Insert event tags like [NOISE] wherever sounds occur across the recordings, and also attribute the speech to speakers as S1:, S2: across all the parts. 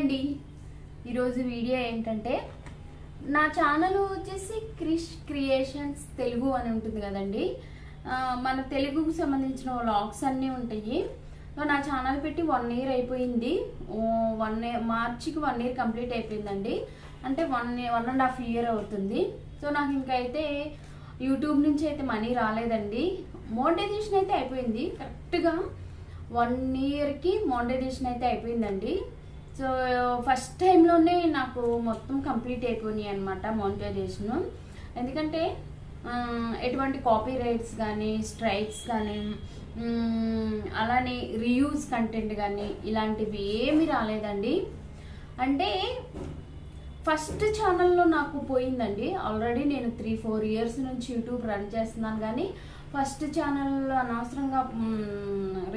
S1: అండి ఈరోజు వీడియో ఏంటంటే నా ఛానల్ వచ్చేసి క్రిష్ క్రియేషన్స్ తెలుగు అని ఉంటుంది కదండి. మన తెలుగుకు సంబంధించిన వ్లాగ్స్ అన్నీ ఉంటాయి. సో నా ఛానల్ పెట్టి వన్ ఇయర్ అయిపోయింది. వన్ ఇయర్ మార్చికి వన్ ఇయర్ కంప్లీట్ అయిపోయిందండి. అంటే one one and half year అవుతుంది. సో నాకు ఇంకైతే యూట్యూబ్ నుంచి అయితే మనీ రాలేదండి. మోనిటైజేషన్ అయితే అయిపోయింది. కరెక్ట్గా వన్ ఇయర్కి మోనిటైజేషన్ అయితే అయిపోయిందండి. సో ఫస్ట్ టైంలోనే నాకు మొత్తం కంప్లీట్ అయిపోయినాయి అనమాట మోనిటైజేషన్ ఎందుకంటే ఎటువంటి కాపీ రైట్స్ కానీ స్ట్రైక్స్ కానీ అలానే రియూజ్ కంటెంట్ కానీ ఇలాంటివి ఏమీ రాలేదండి. అంటే ఫస్ట్ ఛానల్లో నాకు పోయిందండి. ఆల్రెడీ నేను త్రీ ఫోర్ ఇయర్స్ నుంచి యూట్యూబ్ రన్ చేస్తున్నాను కానీ ఫస్ట్ ఛానల్లో అనవసరంగా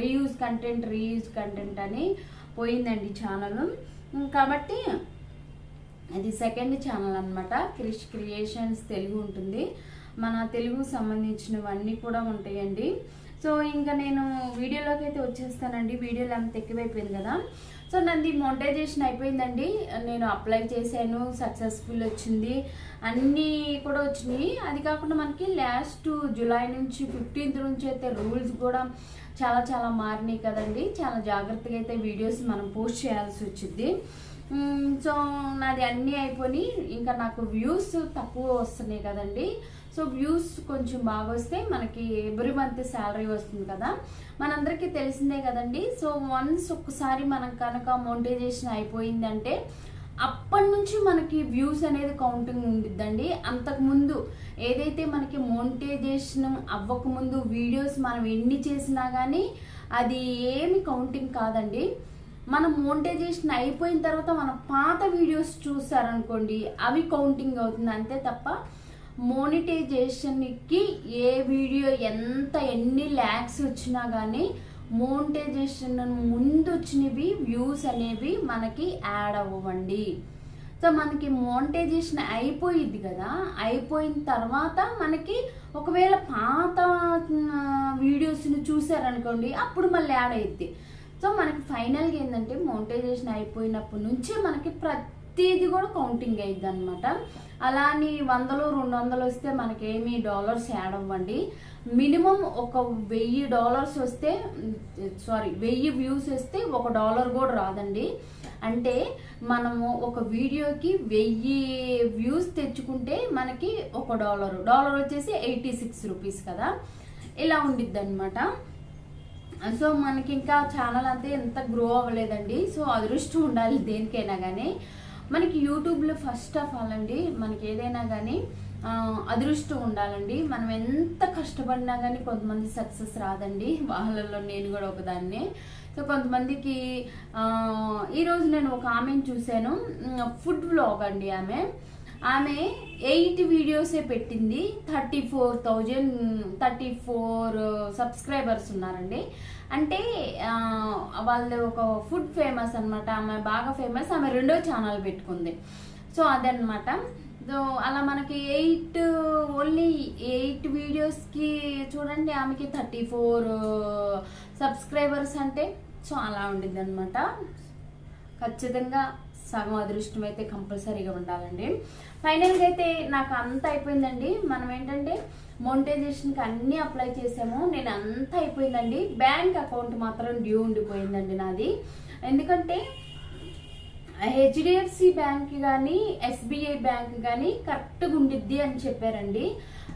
S1: రీయూజ్ కంటెంట్ రీయూజ్ కంటెంట్ అని పోయిందండి ఛానల్ కాబట్టి అది సెకండ్ ఛానల్ అనమాట క్రిష్ క్రియేషన్స్ తెలుగు ఉంటుంది. మన తెలుగు సంబంధించినవన్నీ కూడా ఉంటాయండి. సో ఇంకా నేను వీడియోలోకి అయితే వచ్చేస్తానండి. వీడియోలో అంత ఎక్కువైపోయింది కదా. సో నాది మోనిటైజేషన్ అయిపోయిందండి. నేను అప్లై చేశాను సక్సెస్ఫుల్ వచ్చింది. అన్నీ కూడా వచ్చినాయి. అది కాకుండా మనకి లాస్ట్ జూలై నుంచి ఫిఫ్టీన్త్ నుంచి అయితే రూల్స్ కూడా చాలా చాలా మారినాయి కదండి. చాలా జాగ్రత్తగా అయితే వీడియోస్ మనం పోస్ట్ చేయాల్సి వచ్చింది. సో నాది అన్నీ అయిపోయి ఇంకా నాకు వ్యూస్ తక్కువ వస్తున్నాయి కదండి. సో వ్యూస్ కొంచెం బాగా వస్తే మనకి ఎవ్రీ మంత్ శాలరీ వస్తుంది కదా. మనందరికీ తెలిసిందే కదండి. సో వన్స్ ఒక్కసారి మనం కనుక మోనిటైజేషన్ అయిపోయిందంటే అప్పటి నుంచి మనకి వ్యూస్ అనేది కౌంటింగ్ ఉండిద్దండి. అంతకుముందు ఏదైతే మనకి మోనిటైజేషన్ అవ్వకముందు వీడియోస్ మనం ఎన్ని చేసినా కానీ అది ఏమి కౌంటింగ్ కాదండి. మనం మోనిటైజేషన్ అయిపోయిన తర్వాత మన పాత వీడియోస్ చూసారనుకోండి అవి కౌంటింగ్ అవుతుంది అంతే తప్ప మోనిటైజేషన్కి ఏ వీడియో ఎంత ఎన్ని ల్యాక్స్ వచ్చినా కానీ మోనిటైజేషన్ ముందు వచ్చినవి వ్యూస్ అనేవి మనకి యాడ్ అవ్వండి సో మనకి మోనిటైజేషన్ అయిపోయింది కదా. అయిపోయిన తర్వాత మనకి ఒకవేళ పాత వీడియోస్ని చూసారనుకోండి అప్పుడు మళ్ళీ యాడ్ అయ్యిద్ది సో మనకి ఫైనల్గా ఏంటంటే మోనిటైజేషన్ అయిపోయినప్పటి నుంచి మనకి ప్రతి ప్రతిదీ కూడా కౌంటింగ్ అయ్యిద్ది అనమాట అలా అని వందలు రెండు వందలు వస్తే మనకేమి డాలర్స్ యాడ్ అవ్వండి. మినిమం ఒక వెయ్యి డాలర్స్ వస్తే సారీ వెయ్యి వ్యూస్ వస్తే ఒక డాలర్ కూడా రాదండి. అంటే మనము ఒక వీడియోకి వెయ్యి వ్యూస్ తెచ్చుకుంటే మనకి ఒక డాలర్ డాలర్ వచ్చేసి ఎయిటీ సిక్స్ రూపీస్ కదా. ఇలా ఉండిద్ది అనమాట సో మనకి ఇంకా ఛానల్ అంతే ఎంత గ్రో అవ్వలేదండి. సో అదృష్టం ఉండాలి దేనికైనా కానీ మనకి యూట్యూబ్లో ఫస్ట్ ఆఫ్ ఆల్ అండి మనకి ఏదైనా కానీ అదృష్టం ఉండాలండి. మనం ఎంత కష్టపడినా కానీ కొంతమంది సక్సెస్ రాదండి. [LAUGHS] వాళ్ళల్లో నేను కూడా ఒకదాన్ని. సో కొంతమందికి ఈరోజు నేను ఒక ఆమెను చూశాను. ఫుడ్ బ్లాగ్ అండి ఆమె. ఆమె ఎయిట్ వీడియోసే పెట్టింది. Thirty four thousand thirty four uh, subscribers ఉన్నారండి. అంటే వాళ్ళు ఒక ఫుడ్ ఫేమస్ అన్నమాట. ఆమె బాగా ఫేమస్. ఆమె రెండో ఛానల్ పెట్టుకుంది. సో అదనమాట సో అలా మనకి ఎయిట్ ఓన్లీ ఎయిట్ వీడియోస్కి చూడండి ఆమెకి థర్టీ ఫోర్ uh, సబ్స్క్రైబర్స్ అంటే. సో అలా ఉండింది అనమాట ఖచ్చితంగా సగం అదృష్టం అయితే కంపల్సరీగా ఉండాలండి. ఫైనల్గా అయితే నాకు అంత అయిపోయిందండి. మనం ఏంటంటే మోనిటైజేషన్కి అన్నీ అప్లై చేసాము. నేను అంత అయిపోయిందండి. బ్యాంక్ అకౌంట్ మాత్రం డ్యూ ఉండిపోయిందండి నాది. ఎందుకంటే హెచ్డిఎఫ్సి బ్యాంక్ కానీ ఎస్బీఐ బ్యాంక్ కానీ కరెక్ట్గా ఉండిద్ది అని చెప్పారండి.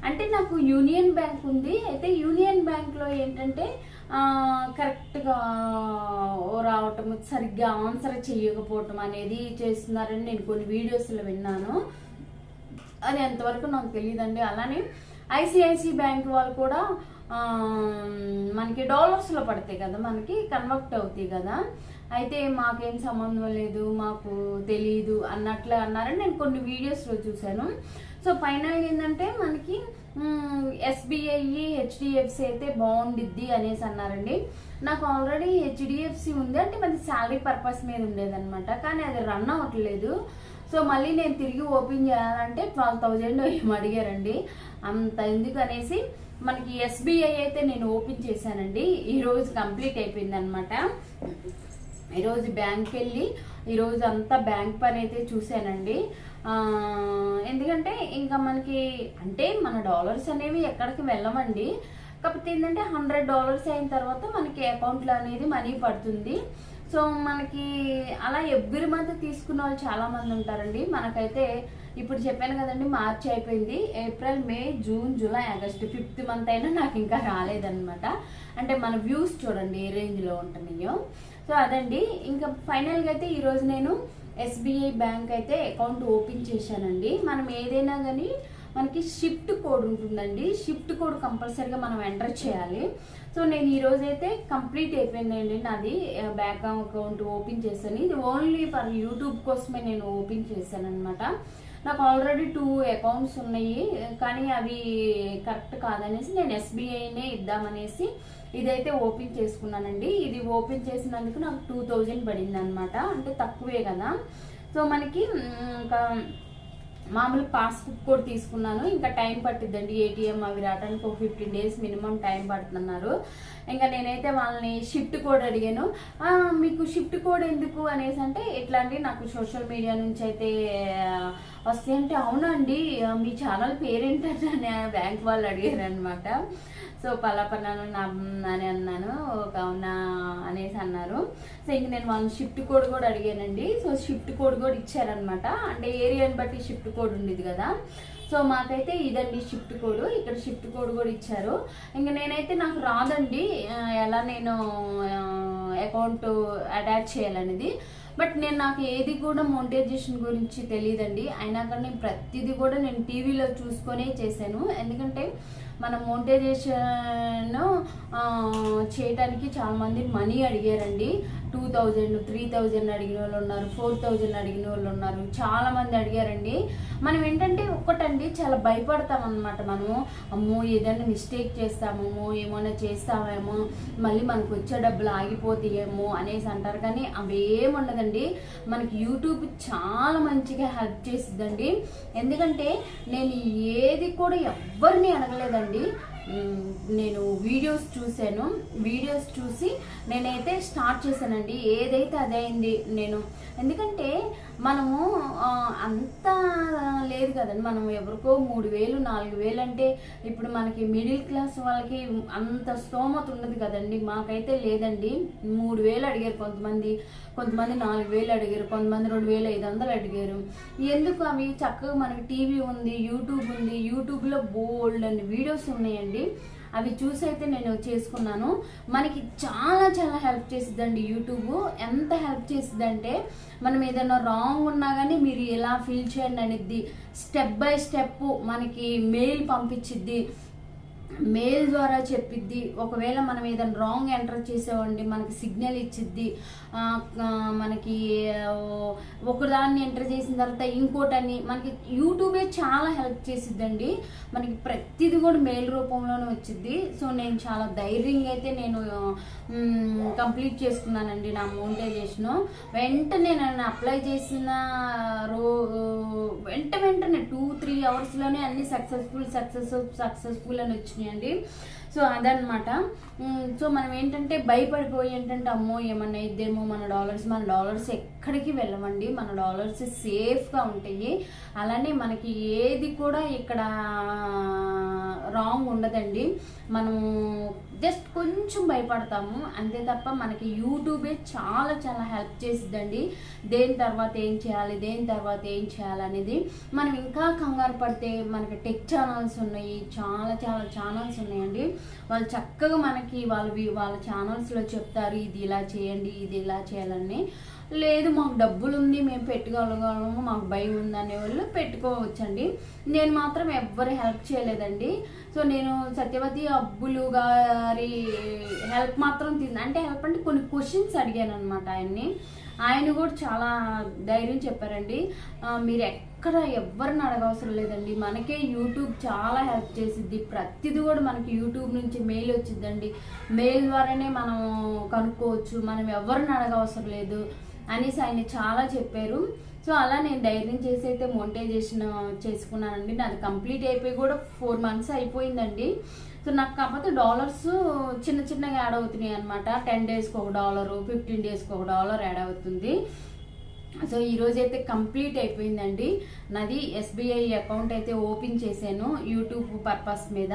S1: అంటే నాకు యూనియన్ బ్యాంక్ ఉంది. అయితే యూనియన్ బ్యాంక్లో ఏంటంటే కరెక్ట్గా రావటం సరిగ్గా ఆన్సర్ చేయకపోవటం అనేది చేస్తున్నారని నేను కొన్ని వీడియోస్లో విన్నాను. అది ఎంతవరకు నాకు తెలియదండి అలానే ఐసిఐసి బ్యాంక్ వాళ్ళు కూడా మనకి డాలర్స్లో పడతాయి కదా మనకి కన్వర్ట్ అవుతాయి కదా. అయితే మాకేం సంబంధం లేదు మాకు తెలియదు అన్నట్లు అన్నారని నేను కొన్ని వీడియోస్లో చూశాను. సో ఫైనల్గా ఏంటంటే మనకి ఎస్బీఐ హెచ్డిఎఫ్సి అయితే బాగుండిద్ది అనేసి అన్నారండి. నాకు ఆల్రెడీ హెచ్డిఎఫ్సి ఉంది అంటే మనకి శాలరీ పర్పస్ మీద ఉండేదనమాట కానీ అది రన్ అవ్వట్లేదు. సో మళ్ళీ నేను తిరిగి ఓపెన్ చేయాలంటే ట్వెల్వ్ థౌజండ్ ఏం అడిగారండి. అంత ఎందుకు అనేసి మనకి ఎస్బీఐ అయితే నేను ఓపెన్ చేశానండి. ఈ రోజు కంప్లీట్ అయిపోయింది అనమాట ఈరోజు బ్యాంక్ వెళ్ళి ఈరోజు అంతా బ్యాంక్ పని అయితే చూశానండి. ఎందుకంటే ఇంకా మనకి అంటే మన డాలర్స్ అనేవి ఎక్కడికి వెళ్ళమండి. కాకపోతే ఏంటంటే హండ్రెడ్ డాలర్స్ అయిన తర్వాత మనకి అకౌంట్లో అనేది మనీ పడుతుంది. సో మనకి అలా ఎవ్రీ మంత్ తీసుకున్న వాళ్ళు చాలామంది ఉంటారండి. మనకైతే ఇప్పుడు చెప్పాను కదండి మార్చి అయిపోయింది. April May June July August fifth month అయినా నాకు ఇంకా రాలేదన్నమాట. అంటే మన వ్యూస్ చూడండి ఏ రేంజ్లో ఉంటున్నాయో. సో అదండి. ఇంకా ఫైనల్గా అయితే ఈరోజు నేను ఎస్బీఐ బ్యాంక్ అయితే అకౌంట్ ఓపెన్ చేశానండి. మనం ఏదైనా కానీ మనకి షిఫ్ట్ కోడ్ ఉంటుందండి. షిఫ్ట్ కోడ్ కంపల్సరీగా మనం ఎంటర్ చేయాలి. సో నేను ఈరోజు అయితే కంప్లీట్ అయిపోయిందండి. నాది బ్యాంక్ అకౌంట్ ఓపెన్ చేశాను. ఇది ఓన్లీ ఫర్ యూట్యూబ్ కోసమే నేను ఓపెన్ చేశాను అనమాట నాకు ఆల్రెడీ టూ అకౌంట్స్ ఉన్నాయి కానీ అవి కరెక్ట్ కాదనేసి నేను ఎస్బీఐనే ఇద్దామనేసి ఇదైతే ఓపెన్ చేసుకున్నానండి. ఇది ఓపెన్ చేసినందుకు నాకు టూ థౌజండ్ పడింది అనమాట అంటే తక్కువే కదా. సో మనకి ఇంకా మామూలు పాస్బుక్ కూడా తీసుకున్నాను. ఇంకా టైం పట్టిద్దండి. ఏటీఎం అవి రావడానికి ఒక ఫిఫ్టీన్ డేస్ మినిమం టైం పడుతున్నారు. ఇంకా నేనైతే వాళ్ళని షిఫ్ట్ కోడ్ అడిగాను. మీకు షిఫ్ట్ కోడ్ ఎందుకు? అనేసి అంటే ఎట్లా అండి? నాకు సోషల్ మీడియా నుంచి అయితే వస్తే అంటే అవునండి మీ ఛానల్ పేరేంటని బ్యాంక్ వాళ్ళు అడిగారు అనమాట సో పలాపన్నాను నా అని అన్నాను ఒక అవునా అనేసి అన్నారు. సో ఇంక నేను వాళ్ళని షిఫ్ట్ కోడ్ కూడా అడిగానండి. సో షిఫ్ట్ కోడ్ కూడా ఇచ్చారనమాట అంటే ఏరియాని బట్టి షిఫ్ట్ కోడ్ ఉండేది కదా. సో మాకైతే ఇదండి షిఫ్ట్ కోడ్. ఇక్కడ షిఫ్ట్ కోడ్ కూడా ఇచ్చారు. ఇంకా నేనైతే నాకు రాదండి ఎలా నేను అకౌంట్ అటాచ్ చేయాలనేది. బట్ నేను నాకు ఏది కూడా మోనిటైజేషన్ గురించి తెలియదండి అయినా కానీ నేను ప్రతిదీ కూడా నేను టీవీలో చూసుకొనే చేశాను. ఎందుకంటే మన మోనిటైజేషన్ చేయడానికి చాలామంది మనీ అడిగారండి. టూ థౌజండ్ త్రీ థౌజండ్ అడిగిన వాళ్ళు ఉన్నారు ఫోర్ థౌజండ్ అడిగిన వాళ్ళు ఉన్నారు చాలామంది అడిగారండి. మనం ఏంటంటే ఒక్కటండి చాలా భయపడతాం అనమాట మనము. అమ్మో ఏదైనా మిస్టేక్ చేస్తామేమో ఏమైనా చేస్తామేమో మళ్ళీ మనకు వచ్చే డబ్బులు ఆగిపోతాయేమో అనేసి అంటారు. కానీ అవేం ఉండదండి. మనకి యూట్యూబ్ చాలా మంచిగా హెల్ప్ చేసిద్దండి. ఎందుకంటే నేను ఏది కూడా ఎవ్వరిని అడగలేదండి. నేను వీడియోస్ చూశాను. వీడియోస్ చూసి నేనైతే స్టార్ట్ చేశానండి. ఏదైతే అదైంది నేను. ఎందుకంటే మనము అంత లేదు కదండి. మనం ఎవరికో మూడు వేలు నాలుగు వేలు అంటే ఇప్పుడు మనకి మిడిల్ క్లాస్ వాళ్ళకి అంత స్తోమత ఉండదు కదండి. మాకైతే లేదండి. మూడు వేలు అడిగారు కొంతమంది. కొంతమంది నాలుగు వేలు అడిగారు. కొంతమంది రెండు వేలు ఐదు వందలు అడిగారు. ఎందుకు అవి? చక్కగా మనకి టీవీ ఉంది యూట్యూబ్ ఉంది. యూట్యూబ్లో బోల్డ్ అండ్ వీడియోస్ ఉన్నాయండి. అవి చూసి అయితే నేను చేసుకున్నాను. మనకి చాలా చాలా హెల్ప్ చేసిద్దండి యూట్యూబ్. ఎంత హెల్ప్ చేసిద్దంటే మనం ఏదైనా రాంగ్ ఉన్నా కానీ మీరు ఎలా ఫీల్ చేయండి అనేది స్టెప్ బై స్టెప్ మనకి మెయిల్ పంపించిద్ది. మెయిల్ ద్వారా చెప్పిద్ది. ఒకవేళ మనం ఏదైనా రాంగ్ ఎంటర్ చేసామండి మనకి సిగ్నల్ ఇచ్చిద్ది మనకి ఒకదాన్ని ఎంటర్ చేసిన తర్వాత ఇంకోటని మనకి యూట్యూబే చాలా హెల్ప్ చేసిద్దండి. మనకి ప్రతిదీ కూడా మెయిల్ రూపంలోనే వచ్చింది సో నేను చాలా ధైర్యంగా అయితే నేను కంప్లీట్ చేసుకున్నానండి నా మోనిటైజేషన్. వెంటనే నేను అప్లై చేసిన రో వెంట వెంటనే టూ త్రీ అవర్స్లోనే అన్ని సక్సెస్ఫుల్ సక్సెస్ సక్సెస్ఫుల్ అని వచ్చినాయండి. సో అదనమాట సో మనం ఏంటంటే భయపడిపోయి ఏంటంటే అమ్మో ఏమన్నా ఇద్దేమో మన డాలర్స్ మన డాలర్స్ ఎక్కడికి వెళ్ళమండి మన డాలర్స్ సేఫ్గా ఉంటాయి. అలానే మనకి ఏది కూడా ఇక్కడ రాంగ్ ఉండదండి. మనము జస్ట్ కొంచెం భయపడతాము. అంతే తప్ప మనకి యూట్యూబే చాలా చాలా హెల్ప్ చేసిద్దండి. దేని తర్వాత ఏం చేయాలి దేని తర్వాత ఏం చేయాలి అనేది. మనం ఇంకా కంగారు పడితే మనకి టెక్ ఛానల్స్ ఉన్నాయి చాలా చాలా ఛానల్స్ ఉన్నాయండి. వాళ్ళు చక్కగా మనకి వాళ్ళ వాళ్ళ ఛానల్స్లో చెప్తారు ఇది ఇలా చేయండి ఇది ఇలా చేయాలని. లేదు మాకు డబ్బులు ఉంది మేము పెట్టుకోగలగలము మాకు భయం ఉంది వాళ్ళు పెట్టుకోవచ్చండి. నేను మాత్రం ఎవ్వరు హెల్ప్ చేయలేదండి. సో నేను సత్యవతి అబ్బులు గారి హెల్ప్ మాత్రం తిన్నా అంటే హెల్ప్ అంటే కొన్ని క్వశ్చన్స్ అడిగాను అనమాట ఆయన్ని. ఆయన కూడా చాలా ధైర్యం చెప్పారండి. మీరు ఎక్కడ ఎవరిని అడగవసరం లేదండి. మనకే యూట్యూబ్ చాలా హెల్ప్ చేసిద్ది. ప్రతిదీ కూడా మనకి యూట్యూబ్ నుంచి మెయిల్ వచ్చిందండి మెయిల్ ద్వారానే మనం కనుక్కోవచ్చు. మనం ఎవరిని అడగవసరం లేదు అనేసి ఆయన చాలా చెప్పారు. సో అలా నేను ధైర్యం చేసి అయితే మోనిటైజేషన్ చేసుకున్నానండి. నాది కంప్లీట్ అయిపోయి కూడా ఫోర్ మంత్స్ అయిపోయిందండి. సో సో నాకు కాకపోతే డాలర్స్ చిన్న చిన్నగా యాడ్ అవుతున్నాయి అనమాట టెన్ డేస్కి ఒక డాలరు ఫిఫ్టీన్ డేస్కి ఒక డాలర్ యాడ్ అవుతుంది. సో ఈరోజు అయితే కంప్లీట్ అయిపోయిందండి. నాది ఎస్బీఐ అకౌంట్ అయితే ఓపెన్ చేశాను యూట్యూబ్ పర్పస్ మీద.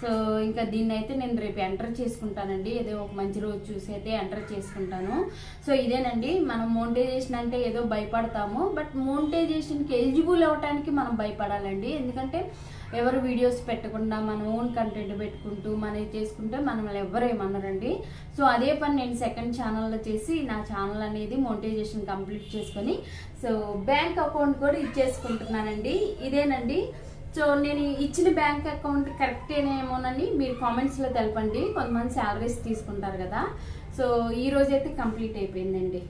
S1: సో ఇంకా దీన్ని అయితే నేను రేపు ఎంటర్ చేసుకుంటానండి. ఏదో ఒక మంచి రోజు చూసి అయితే ఎంటర్ చేసుకుంటాను. సో ఇదేనండి మనం మోనిటైజేషన్ అంటే ఏదో భయపడతాము. బట్ మోనిటైజేషన్కి ఎలిజిబుల్ అవ్వటానికి మనం భయపడాలండి. ఎందుకంటే ఎవరు వీడియోస్ పెట్టకుండా మన ఓన్ కంటెంట్ పెట్టుకుంటూ మనం చేసుకుంటే మనం ఎవరు ఏమన్నారండి సో అదే పని నేను సెకండ్ ఛానల్లో చేసి నా ఛానల్ అనేది మోనిటైజేషన్ కంప్లీట్ చేసుకొని సో బ్యాంక్ అకౌంట్ కూడా ఇచ్చేసుకుంటున్నానండి. ఇదేనండి. సో నేను ఇచ్చిన బ్యాంక్ అకౌంట్ కరెక్టేనేమోనని మీరు కామెంట్స్లో తెలపండి. కొంతమంది శాలరీస్ తీసుకుంటారు కదా. సో ఈ రోజైతే కంప్లీట్ అయిపోయిందండి.